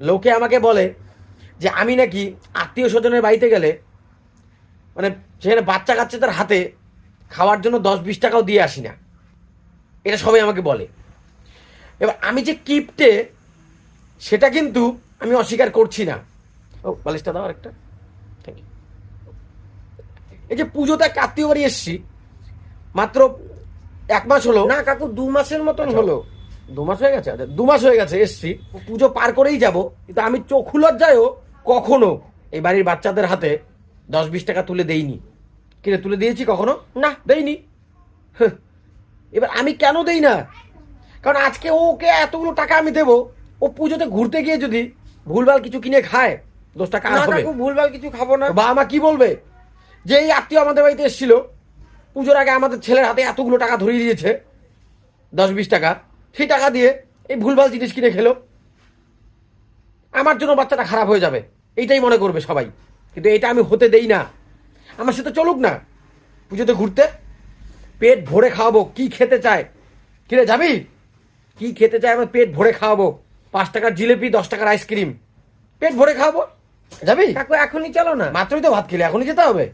লোকে আমাকে বলে যে আমি নাকি আত্মীয় স্বজনের বাড়িতে গেলে মানে সেখানে বাচ্চা কাচ্চাদের হাতে খাওয়ার জন্য দশ বিশ টাকাও দিয়ে আসি না। এটা সবাই আমাকে বলে। এবার আমি যে কিপটে সেটা কিন্তু আমি অস্বীকার করছি না। ও বালিশটা দাও আরেকটা। থ্যাংক ইউ এই যে পুজোতে এক আত্মীয় বাড়ি এসছি মাত্র এক মাস হলো। না কাকু দু মাসের মতন আচ্ছা। হলো। দু মাস হয়ে গেছে? আচ্ছা, দু মাস হয়ে গেছে এসছি। পুজো পার করেই যাব কিন্তু আমি চক্ষু লজ্জায়ও কখনো এই বাড়ির বাচ্চাদের হাতে দশ বিশ টাকা তুলে দেইনি। কিরে তুলে দিয়েছি কখনো? না দেইনি। হ্যাঁ। এবার আমি কেন দেই না? কারণ আজকে ওকে এতগুলো টাকা আমি দেবো ও পুজোতে ঘুরতে গিয়ে যদি ভুলভাল কিছু কিনে খায় দশ টাকা হবে। ভুলভাল কিছু খাব না। বা মা কি বলবে? যে এই আত্মীয় আমাদের বাড়িতে এসেছিল পুজোর আগে আমাদের ছেলের হাতে এতগুলো টাকা ধরিয়ে দিয়েছে দশ বিশ টাকা। সেই টাকা দিয়ে এই ভুলভাল জিনিস কিনে খেলো। আমার জন্য বাচ্চাটা খারাপ হয়ে যাবে। এইটাই মনে করবে সবাই। কিন্তু এটা আমি হতে দেই না। আমার সাথে চলুক না। পুজোতে ঘুরতে পেট ভরে খাওয়াবো। কি খেতে চায়? কিরে যাবি? কি খেতে চায় আমার পেট ভরে খাওয়াবো? পাঁচ টাকার জিলিপি দশ টাকার আইসক্রিম। পেট ভরে খাওয়াবো। যাবি? কাকু এখনই চলো না। মাত্রই তো ভাত খেলে এখনই যেতে হবে।